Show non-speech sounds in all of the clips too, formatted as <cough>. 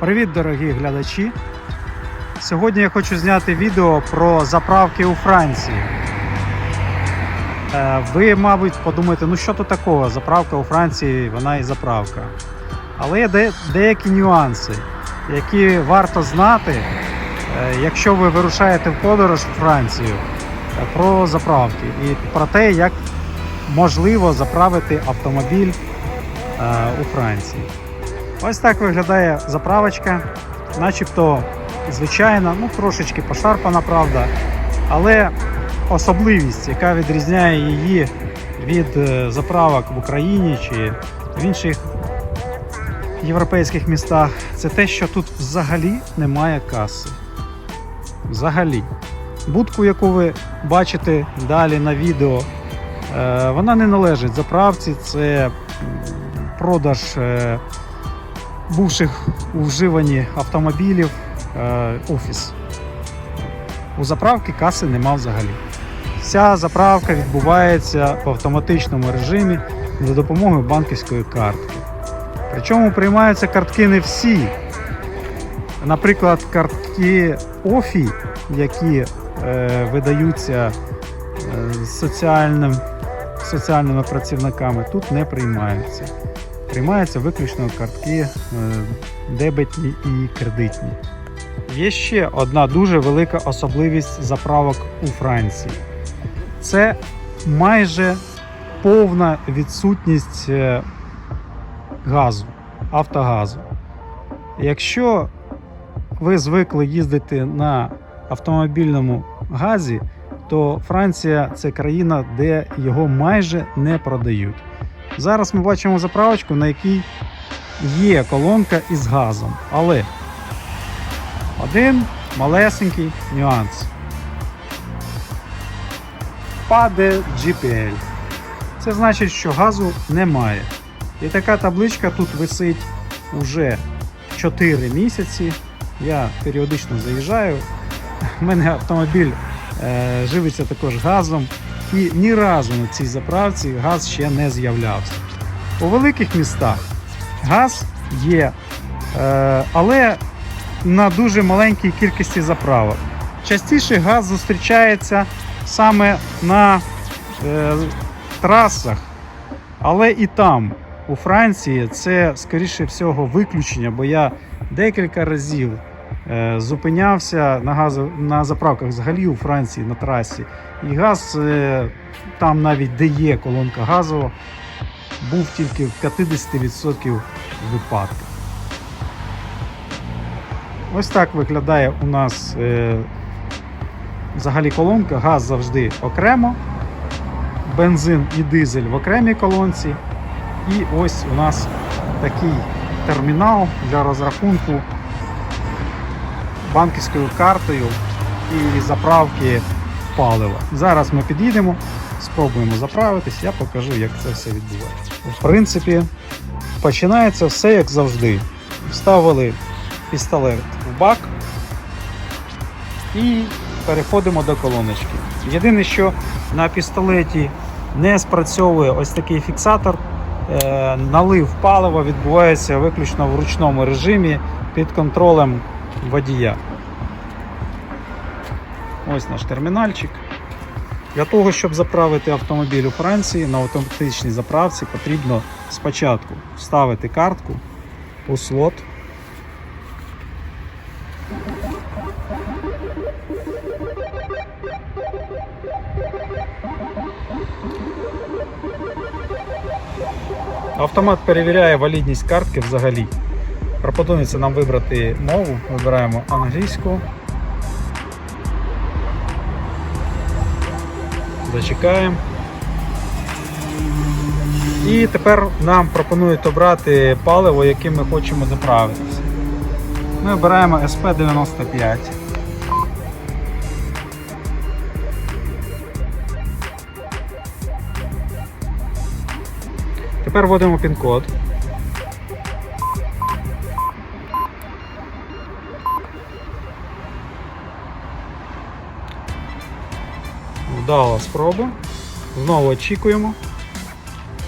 Привіт, дорогі глядачі! Сьогодні я хочу зняти відео про заправки у Франції. Е, Ви, мабуть, подумаєте, ну що тут такого? Заправка у Франції, вона і заправка. Але є де- деякі нюанси, які варто знати, е, якщо ви вирушаєте в подорож у Францію е, про заправки і про те, як можливо заправити автомобіль у Франції. Ось так виглядає заправочка, начебто звичайна, ну трошечки пошарпана, правда, але особливість, яка відрізняє її від е, заправок в Україні чи в інших європейських містах, це те, що тут взагалі немає каси. Взагалі. Будку, яку ви бачите далі на відео, е, вона не належить заправці, це продаж е, бувших у вживанні автомобілів е, офіс. У заправки каси нема взагалі. Вся заправка відбувається в автоматичному режимі за допомогою банківської картки. Причому приймаються картки не всі. Наприклад, картки ОФІ, які е, видаються е, соціальним, соціальними працівниками, тут не приймаються. Приймаються виключно картки е, дебетні і кредитні. Є ще одна дуже велика особливість заправок у Франції. Це майже повна відсутність е, газу, автогазу. Якщо ви звикли їздити на автомобільному газі, то Франція це країна, де його майже не продають. Зараз ми бачимо заправочку, на якій є колонка із газом. Але один малесенький нюанс. Паде GPL. Це значить, що газу немає. І така табличка тут висить уже 4 місяці. Я періодично заїжджаю. <laughs> У мене автомобіль е, живиться також газом. І ні разу на цій заправці газ ще не з'являвся. У великих містах газ є, е, але на дуже маленькій кількості заправок. Частіше газ зустрічається саме на е, трасах, але і там, у Франції, це скоріше всього виключення, бо я декілька разів зупинявся на, газу, на заправках взагалі у Франції на трасі. І газ е, там навіть де є колонка газова, був тільки в 50% випадків. Ось так виглядає у нас е, взагалі колонка. Газ завжди окремо, бензин і дизель в окремій колонці. І ось у нас такий термінал для розрахунку банківською картою і заправки палива. Зараз ми під'їдемо, спробуємо заправитись, я покажу, як це все відбувається. В принципі, починається все як завжди. Вставили пістолет в бак і переходимо до колоночки. Єдине, що на пістолеті не спрацьовує ось такий фіксатор. Е, Налив палива відбувається виключно в ручному режимі під контролем водія. Ось наш термінальчик. Для того, щоб заправити автомобіль у Франції на автоматичній заправці, потрібно спочатку вставити картку у слот. Автомат перевіряє валідність картки взагалі. Пропонується нам вибрати мову. Вибираємо англійську. Зачекаємо. І тепер нам пропонують обрати паливо, яким ми хочемо заправитися. Ми обираємо SP95. Тепер вводимо пін-код. Вдала спроба. Знову очікуємо.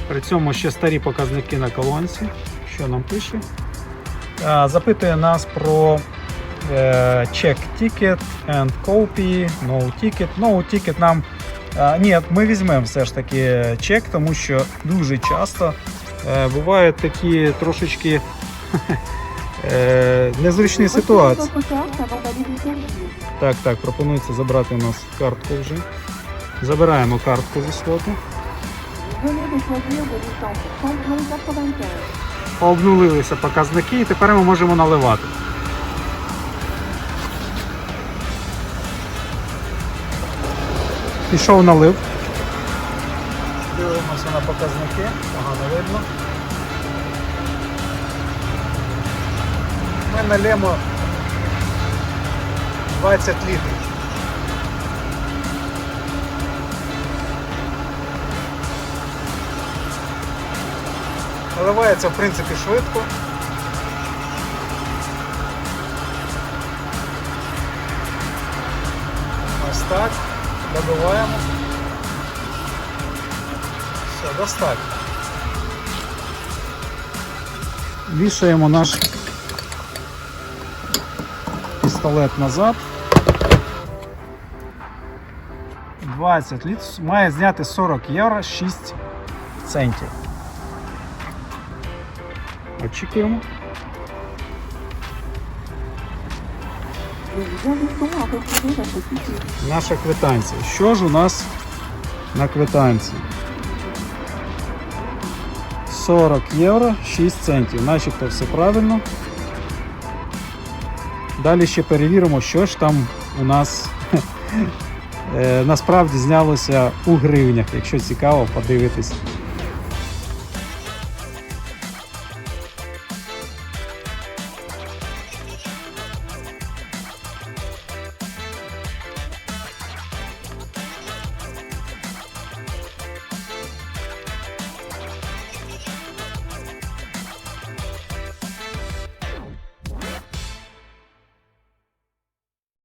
При цьому ще старі показники на колонці. Що нам пише? запитує нас про е, check ticket and copy, no ticket. No ticket нам. Ні, ми візьмемо все ж таки чек, тому що дуже часто е, бувають такі трошечки <laughs> е, незручні ситуації. Так, так, пропонується забрати у нас картку вже. Забираємо картку зі слоту. Vous venez de choisir de licence 195. Обнулилися показники і тепер ми можемо наливати. Пішов налив. Дивимося на показники, погано видно. Ми налємо 20 літрів. Наливається, в принципі, швидко. Ось так. Добиваємо. Все, достатньо. Вішаємо наш пістолет назад. 20 літрів. Має зняти 40 євро 6 центів. Очікуємо. Наша квитанція. Що ж у нас на квитанції? 40 євро 6 центів. Начебто все правильно. Далі ще перевіримо, що ж там у нас <laughs> е, насправді знялося у гривнях. Якщо цікаво, подивитись